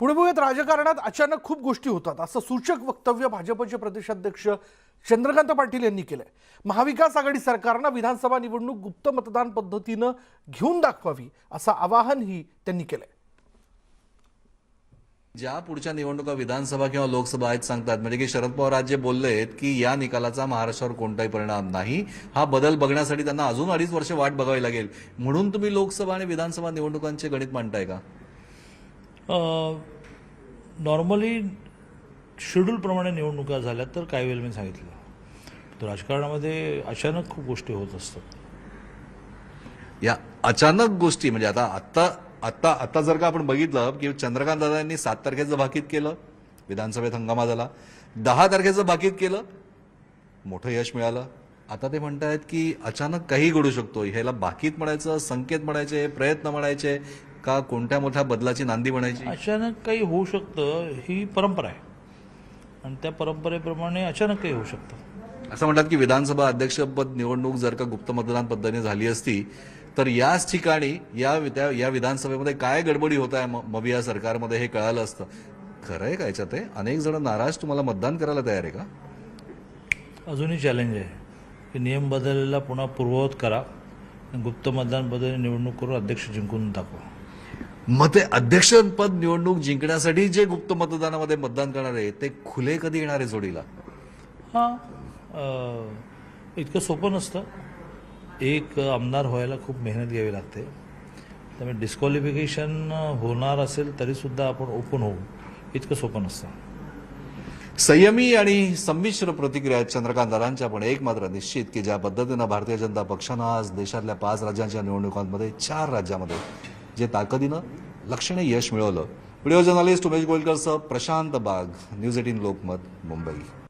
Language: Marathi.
पुणे राजकारणात अचानक खूप गोष्टी होतात. असं सूचक वक्तव्य भाजपचे प्रदेशाध्यक्ष चंद्रकांत पाटील यांनी केलंय. महाविकास आघाडी सरकारनं विधानसभा निवडणूक गुप्त मतदान पद्धतीनं घेऊन दाखवावी असं आवाहनही त्यांनी केलंय. ज्या पुढच्या निवडणुका विधानसभा किंवा लोकसभा आहेत सांगतात म्हणजे की शरद पवार आज जे बोलले आहेत की या निकालाचा महाराष्ट्रावर कोणताही परिणाम नाही. हा बदल बघण्यासाठी त्यांना अजून अडीच वर्ष वाट बघावी लागेल. म्हणून तुम्ही लोकसभा आणि विधानसभा निवडणुकांचे गणित मांडताय का? नॉर्मली शेड्यूलप्रमाणे निवडणुका झाल्या तर काही वेळ मी सांगितलं. तर राजकारणामध्ये अचानक खूप गोष्टी होत असतात. या अचानक गोष्टी म्हणजे आता आत्ता आत्ता आत्ता जर का आपण बघितलं की चंद्रकांत दादांनी यांनी सात तारखेचं भाकीत केलं विधानसभेत हंगामा झाला दहा तारखेचं भाकीत केलं मोठं यश मिळालं. आता ते म्हणतायत की अचानक काही घडू शकतो ह्याला बाकीत म्हणायचं संकेत म्हणायचे प्रयत्न म्हणायचे का कोणत्या मोठ्या बदलाची नांदी म्हणायची? अचानक काही होऊ शकतं ही परंपरा आहे. आणि त्या परंपरेप्रमाणे अचानक काही होऊ शकतं. असं म्हणतात की विधानसभा अध्यक्षपद निवडणूक जर का गुप्त मतदान पद्धतीने झाली असती तर याच ठिकाणी या त्या- या विधानसभेमध्ये काय गडबडी होत आहे? मग या सरकारमध्ये हे कळालं असतं. खरं आहे का याच्यात? अनेक जण नाराज तुम्हाला मतदान करायला तयार आहे का? अजूनही चॅलेंज आहे की नियम बदललेला पुन्हा पूर्ववत करा. गुप्त मतदान पद्धतीने निवडणूक करून अध्यक्ष जिंकून दाखवा. मग ते अध्यक्षपद निवडणूक जिंकण्यासाठी जे गुप्त मतदानामध्ये मतदान करणार आहे ते खुले कधी येणार आहे जोडीला? हां इतकं सोपं नसतं. एक आमदार व्हायला खूप मेहनत घ्यावी लागते. त्यामुळे डिस्क्वालिफिकेशन होणार असेल तरीसुद्धा आपण ओपन होऊ. इतकं सोपं नसतं. संयमी आणि संमिश्र प्रतिक्रिया आहेत चंद्रकांत दादांच्या पण एक मात्र निश्चित की ज्या पद्धतीनं भारतीय जनता पक्षानं आज देशातल्या पाच राज्यांच्या निवडणुकांमध्ये चार राज्यामध्ये जे ताकदीनं लक्षणीय यश मिळवलं. व्हिडिओ जर्नलिस्ट उमेश गोलकरसह प्रशांत बाग न्यूज एटीन लोकमत मुंबई.